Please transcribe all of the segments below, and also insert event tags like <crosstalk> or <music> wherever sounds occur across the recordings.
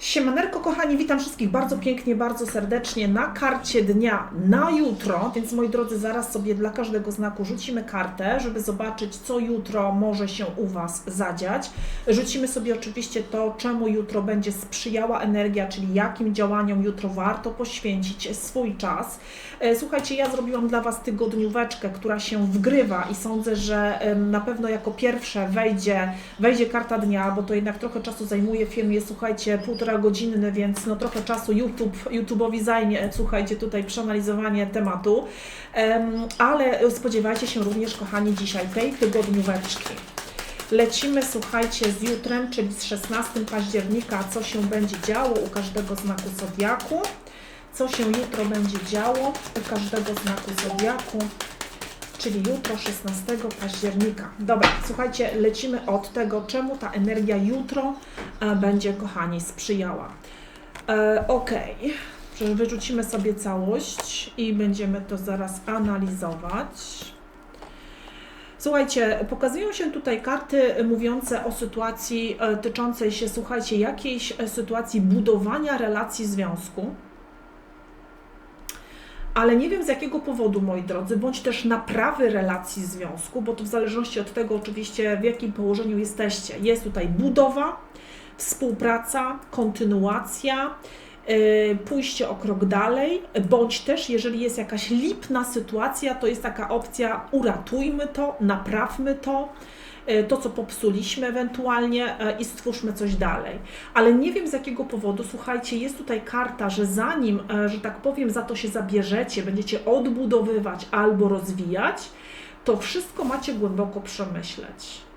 Siemaneczko kochani, witam wszystkich bardzo pięknie, bardzo serdecznie na karcie dnia na jutro, więc moi drodzy, zaraz sobie dla każdego znaku rzucimy kartę, żeby zobaczyć, co jutro może się u Was zadziać. Rzucimy sobie oczywiście to, czemu jutro będzie sprzyjała energia, czyli jakim działaniom jutro warto poświęcić swój czas. E, Słuchajcie, ja zrobiłam dla Was tygodnióweczkę, która się wgrywa i sądzę, że na pewno jako pierwsze wejdzie, wejdzie karta dnia, bo to jednak trochę czasu zajmuje. Film jest, słuchajcie, półtora godzinny, więc no trochę czasu YouTube, YouTube'owi zajmie, słuchajcie, tutaj przeanalizowanie tematu. Em, ale spodziewajcie się również, kochani, dzisiaj tej tygodnióweczki. Lecimy, słuchajcie, z jutrem, czyli z 16 października, co się będzie działo u każdego znaku zodiaku. Co się jutro będzie działo u każdego znaku zodiaku, czyli jutro 16 października. Dobra, słuchajcie, lecimy od tego, czemu ta energia jutro e, będzie, kochani, sprzyjała. E, ok, wyrzucimy sobie całość i będziemy to zaraz analizować. Słuchajcie, pokazują się tutaj karty mówiące o sytuacji e, tyczącej się, słuchajcie, jakiejś e, sytuacji budowania relacji związku. Ale nie wiem z jakiego powodu, moi drodzy, bądź też naprawy relacji związku, bo to w zależności od tego oczywiście, w jakim położeniu jesteście. Jest tutaj budowa, współpraca, kontynuacja, yy, pójście o krok dalej, bądź też, jeżeli jest jakaś lipna sytuacja, to jest taka opcja uratujmy to, naprawmy to, to co popsuliśmy ewentualnie yy, i stwórzmy coś dalej. Ale nie wiem z jakiego powodu, słuchajcie, jest tutaj karta, że zanim, yy, że tak powiem, za to się zabierzecie, będziecie odbudowywać albo rozwijać, to wszystko macie głęboko przemyśleć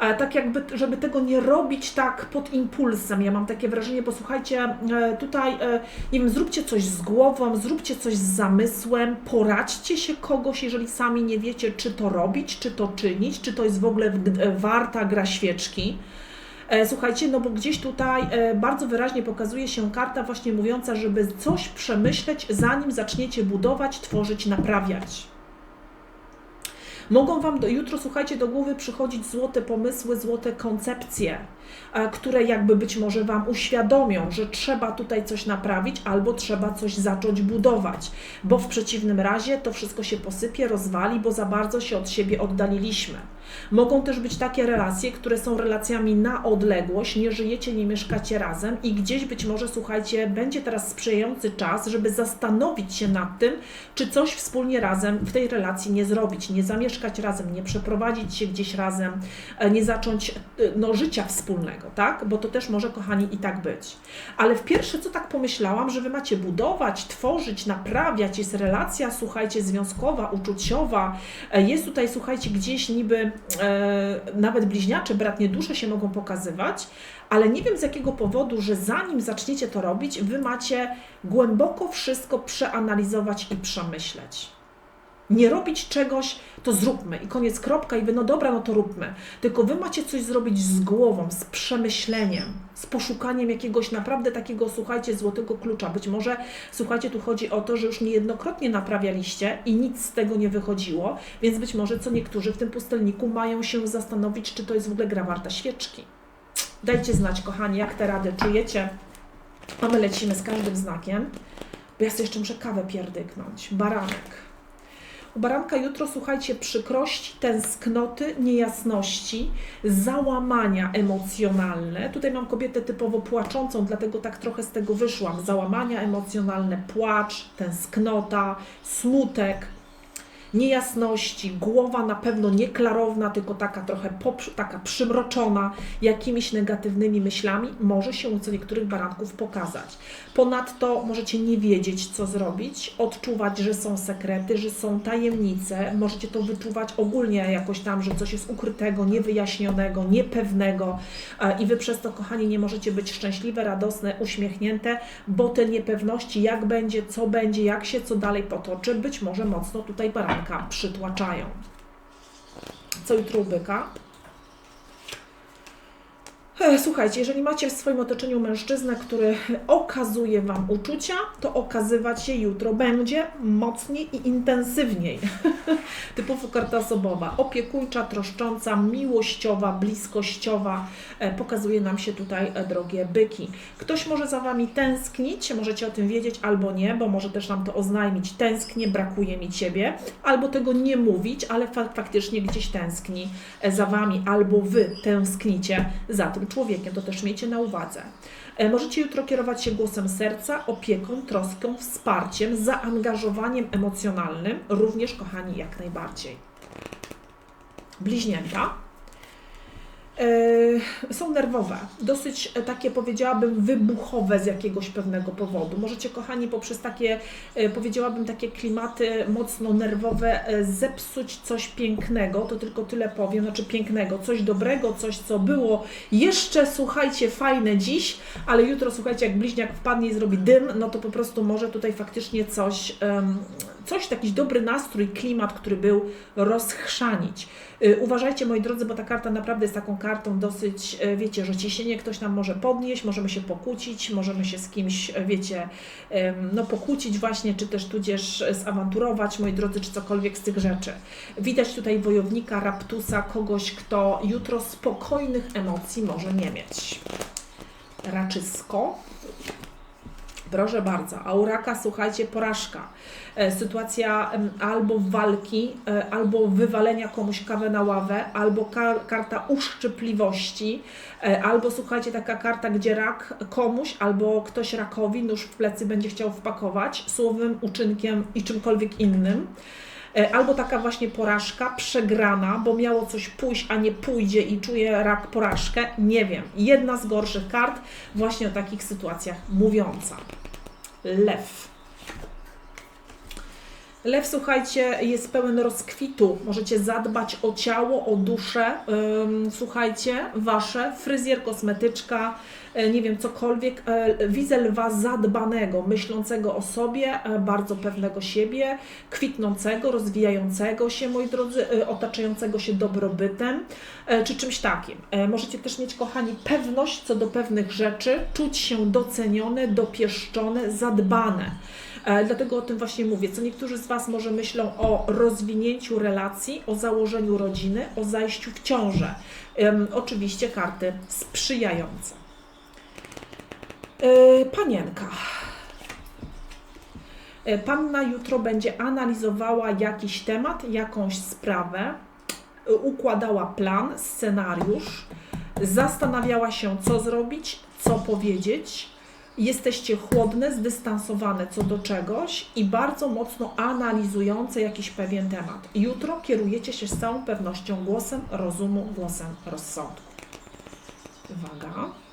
e, tak jakby, żeby tego nie robić tak pod impulsem. Ja mam takie wrażenie, bo słuchajcie, e, tutaj, e, nie wiem, zróbcie coś z głową, zróbcie coś z zamysłem, poradźcie się kogoś, jeżeli sami nie wiecie, czy to robić, czy to czynić, czy to jest w ogóle e, warta gra świeczki. E, Słuchajcie, no bo gdzieś tutaj e, bardzo wyraźnie pokazuje się karta właśnie mówiąca, żeby coś przemyśleć, zanim zaczniecie budować, tworzyć, naprawiać. Mogą Wam do, jutro, słuchajcie, do głowy przychodzić złote pomysły, złote koncepcje, e, które jakby być może Wam uświadomią, że trzeba tutaj coś naprawić albo trzeba coś zacząć budować, bo w przeciwnym razie to wszystko się posypie, rozwali, bo za bardzo się od siebie oddaliliśmy. Mogą też być takie relacje, które są relacjami na odległość, nie żyjecie, nie mieszkacie razem i gdzieś być może, słuchajcie, będzie teraz sprzyjający czas, żeby zastanowić się nad tym, czy coś wspólnie razem w tej relacji nie zrobić, nie zamieszkać razem, nie przeprowadzić się gdzieś razem, e, nie zacząć e, no, życia wspólnego, tak? Bo to też może, kochani, i tak być. Ale w pierwsze, co tak pomyślałam, że Wy macie budować, tworzyć, naprawiać, jest relacja, słuchajcie, związkowa, uczuciowa, e, jest tutaj, słuchajcie, gdzieś niby nawet bliźniacze, bratnie dusze się mogą pokazywać, ale nie wiem z jakiego powodu, że zanim zaczniecie to robić, Wy macie głęboko wszystko przeanalizować i przemyśleć. Nie robić czegoś, to zróbmy i koniec, kropka i wy, no dobra, no to róbmy. Tylko wy macie coś zrobić z głową, z przemyśleniem, z poszukaniem jakiegoś naprawdę takiego, słuchajcie, złotego klucza. Być może, słuchajcie, tu chodzi o to, że już niejednokrotnie naprawialiście i nic z tego nie wychodziło, więc być może co niektórzy w tym pustelniku mają się zastanowić, czy to jest w ogóle gra warta świeczki. Dajcie znać, kochani, jak te rady czujecie. A my lecimy z każdym znakiem, bo ja sobie jeszcze muszę kawę pierdyknąć. Baranek. U baranka jutro, słuchajcie, przykrości, tęsknoty, niejasności, załamania emocjonalne. Tutaj mam kobietę typowo płaczącą, dlatego tak trochę z tego wyszłam. Załamania emocjonalne, płacz, tęsknota, smutek, niejasności, głowa na pewno nieklarowna, tylko taka trochę taka przymroczona jakimiś negatywnymi myślami, może się u co niektórych baranków pokazać. Ponadto możecie nie wiedzieć, co zrobić, odczuwać, że są sekrety, że są tajemnice, możecie to wyczuwać ogólnie jakoś tam, że coś jest ukrytego, niewyjaśnionego, niepewnego e, i Wy przez to, kochani, nie możecie być szczęśliwe, radosne, uśmiechnięte, bo te niepewności, jak będzie, co będzie, jak się co dalej potoczy, być może mocno tutaj przytłaczają. Co jutro u byka? E, Słuchajcie, jeżeli macie w swoim otoczeniu mężczyznę, który okazuje Wam uczucia, to okazywać je jutro będzie mocniej i intensywniej. <laughs> Typowo karta osobowa, opiekuńcza, troszcząca, miłościowa, bliskościowa. E, Pokazuje nam się tutaj, e, drogie byki. Ktoś może za Wami tęsknić, możecie o tym wiedzieć albo nie, bo może też nam to oznajmić. Tęsknię, brakuje mi Ciebie, albo tego nie mówić, ale fa- faktycznie gdzieś tęskni za Wami, albo Wy tęsknicie za tym człowiekiem. To też miejcie na uwadze. E, Możecie jutro kierować się głosem serca, opieką, troską, wsparciem, zaangażowaniem emocjonalnym, również, kochani, jak najbardziej. Bliźnięta są nerwowe, dosyć e, takie powiedziałabym wybuchowe z jakiegoś pewnego powodu. Możecie, kochani, poprzez takie, e, powiedziałabym, takie klimaty mocno nerwowe e, zepsuć coś pięknego, to tylko tyle powiem, znaczy pięknego, coś dobrego, coś, co było jeszcze, słuchajcie, fajne dziś, ale jutro, słuchajcie, jak bliźniak wpadnie i zrobi dym, no to po prostu może tutaj faktycznie coś, em, coś, jakiś dobry nastrój, klimat, który był, rozchrzanić. Y, Uważajcie, moi drodzy, bo ta karta naprawdę jest taką kartą dosyć, e, wiecie, że ciśnienie ktoś nam może podnieść, możemy się pokłócić, możemy się z kimś, e, wiecie, no pokłócić właśnie, czy też tudzież zawanturować, moi drodzy, czy cokolwiek z tych rzeczy. Widać tutaj wojownika, raptusa, kogoś, kto jutro spokojnych emocji może nie mieć. Raczysko. Proszę bardzo, auraka, słuchajcie, porażka. E, Sytuacja albo walki, e, albo wywalenia komuś kawę na ławę, albo ka- karta uszczypliwości, e, albo słuchajcie, taka karta, gdzie rak komuś, albo ktoś rakowi nóż w plecy będzie chciał wpakować słowem, uczynkiem i czymkolwiek innym. E, Albo taka właśnie porażka, przegrana, bo miało coś pójść, a nie pójdzie i czuje rak porażkę. Nie wiem. Jedna z gorszych kart właśnie o takich sytuacjach mówiąca. Lew. Lew, słuchajcie, jest pełen rozkwitu. Możecie zadbać o ciało, o duszę. Słuchajcie, wasze, fryzjer, kosmetyczka, e, nie wiem, cokolwiek. E, Widzę lwa zadbanego, myślącego o sobie, e, bardzo pewnego siebie, kwitnącego, rozwijającego się, moi drodzy, otaczającego się dobrobytem, czy czymś takim. Możecie też mieć, kochani, pewność co do pewnych rzeczy, czuć się docenione, dopieszczone, zadbane. E, Dlatego o tym właśnie mówię. Co niektórzy z Was może myślą o rozwinięciu relacji, o założeniu rodziny, o zajściu w ciążę. Oczywiście karty sprzyjające. E, Panienka. E, Panna jutro będzie analizowała jakiś temat, jakąś sprawę, układała plan, scenariusz, zastanawiała się, co zrobić, co powiedzieć. Jesteście chłodne, zdystansowane co do czegoś i bardzo mocno analizujące jakiś pewien temat. Jutro kierujecie się z całą pewnością głosem rozumu, głosem rozsądku. Uwaga.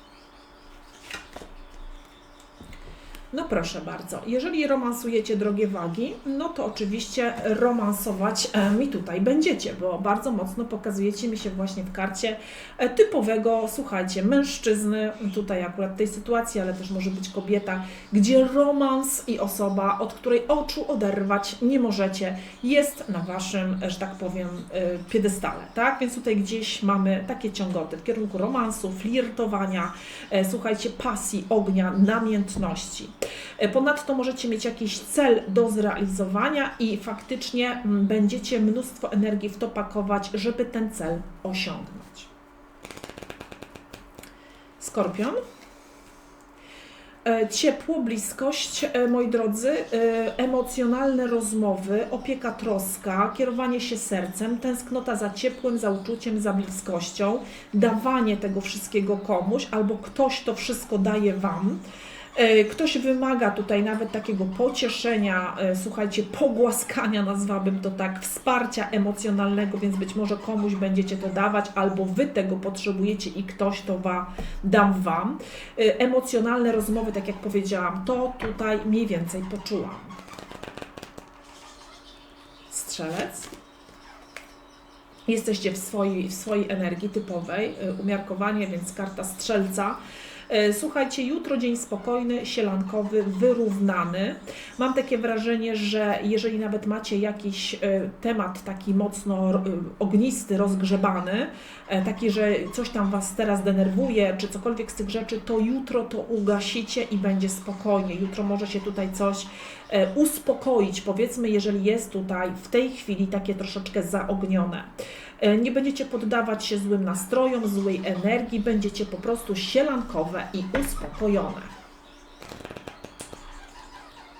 No proszę bardzo, jeżeli romansujecie drogie wagi, no to oczywiście romansować e, mi tutaj będziecie, bo bardzo mocno pokazujecie mi się właśnie w karcie e, typowego, słuchajcie, mężczyzny, tutaj akurat tej sytuacji, ale też może być kobieta, gdzie romans i osoba, od której oczu oderwać nie możecie, jest na waszym, że tak powiem, e, piedestale, tak? Więc tutaj gdzieś mamy takie ciągoty w kierunku romansu, flirtowania, słuchajcie, pasji, ognia, namiętności. E, Ponadto możecie mieć jakiś cel do zrealizowania i faktycznie mm, będziecie mnóstwo energii w to pakować, żeby ten cel osiągnąć. Skorpion. E, Ciepło, bliskość, e, moi drodzy, emocjonalne rozmowy, opieka, troska, kierowanie się sercem, tęsknota za ciepłem, za uczuciem, za bliskością, dawanie tego wszystkiego komuś, albo ktoś to wszystko daje Wam. E, Ktoś wymaga tutaj nawet takiego pocieszenia, e, słuchajcie, pogłaskania, nazwałabym to tak, wsparcia emocjonalnego, więc być może komuś będziecie to dawać, albo wy tego potrzebujecie i ktoś to wa, dam wam. E, Emocjonalne rozmowy, tak jak powiedziałam, to tutaj mniej więcej poczułam. Strzelec. Jesteście w swojej, w swojej energii typowej, umiarkowanie, więc karta strzelca Słuchajcie, jutro dzień spokojny, sielankowy, wyrównany. Mam takie wrażenie, że jeżeli nawet macie jakiś e, temat taki mocno e, ognisty, rozgrzebany, e, taki, że coś tam Was teraz denerwuje, czy cokolwiek z tych rzeczy, to jutro to ugasicie i będzie spokojnie. Jutro może się tutaj coś e, uspokoić, powiedzmy, jeżeli jest tutaj w tej chwili takie troszeczkę zaognione. E, Nie będziecie poddawać się złym nastrojom, złej energii, będziecie po prostu sielankowe i uspokojone.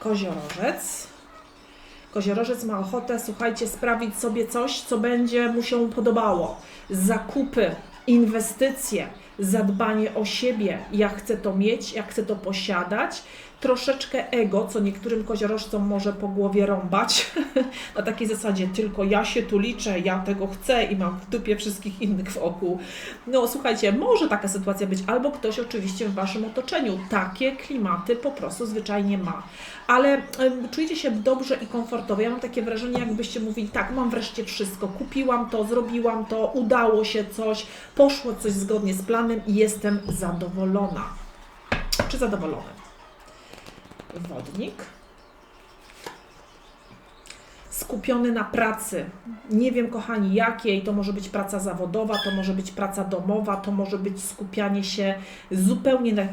Koziorożec. Koziorożec ma ochotę, słuchajcie, sprawić sobie coś, co będzie mu się podobało. Zakupy, inwestycje, zadbanie o siebie. Ja chcę to mieć, ja chcę to posiadać. Troszeczkę ego, co niektórym koziorożcom może po głowie rąbać. <laughs> Na takiej zasadzie tylko ja się tu liczę, ja tego chcę i mam w dupie wszystkich innych wokół. No słuchajcie, może taka sytuacja być, albo ktoś oczywiście w Waszym otoczeniu takie klimaty po prostu zwyczajnie ma. Ale em, czujecie się dobrze i komfortowo. Ja mam takie wrażenie, jakbyście mówili, tak, mam wreszcie wszystko, kupiłam to, zrobiłam to, udało się coś, poszło coś zgodnie z planem i jestem zadowolona. Czy zadowolony? Wodnik skupiony na pracy. Nie wiem, kochani, jakiej. To może być praca zawodowa, to może być praca domowa, to może być skupianie się zupełnie nad,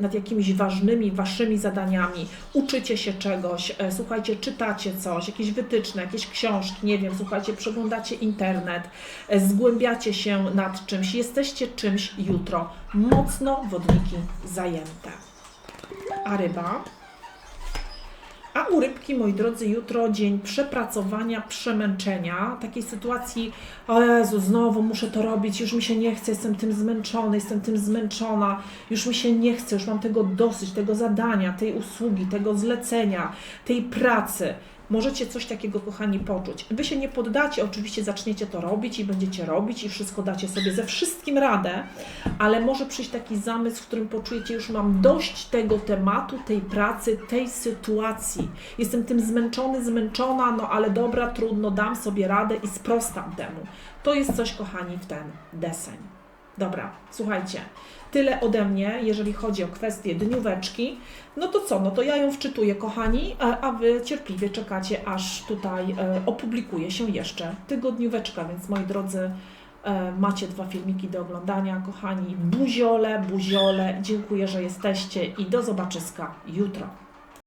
nad jakimiś ważnymi waszymi zadaniami. Uczycie się czegoś, e, słuchajcie, czytacie coś, jakieś wytyczne, jakieś książki, nie wiem, słuchajcie, przeglądacie internet, e, zgłębiacie się nad czymś, jesteście czymś jutro. Mocno wodniki zajęte. A ryba? A u rybki, moi drodzy, jutro dzień przepracowania, przemęczenia, takiej sytuacji, o Jezu, znowu muszę to robić, już mi się nie chce, jestem tym zmęczony, jestem tym zmęczona, już mi się nie chce, już mam tego dosyć, tego zadania, tej usługi, tego zlecenia, tej pracy. Możecie coś takiego, kochani, poczuć. Wy się nie poddacie, oczywiście zaczniecie to robić i będziecie robić i wszystko dacie sobie ze wszystkim radę, ale może przyjść taki zamysł, w którym poczujecie, już mam dość tego tematu, tej pracy, tej sytuacji. Jestem tym zmęczony, zmęczona, no ale dobra, trudno, dam sobie radę i sprostam temu. To jest coś, kochani, w ten deseń. Dobra, słuchajcie, tyle ode mnie, jeżeli chodzi o kwestię dnióweczki. No to co, no to ja ją wczytuję, kochani, a, Wy cierpliwie czekacie, aż tutaj e, opublikuje się jeszcze tygodnióweczka, więc moi drodzy, e, macie dwa filmiki do oglądania, kochani. Buziole, buziole, dziękuję, że jesteście i do zobaczyska jutro.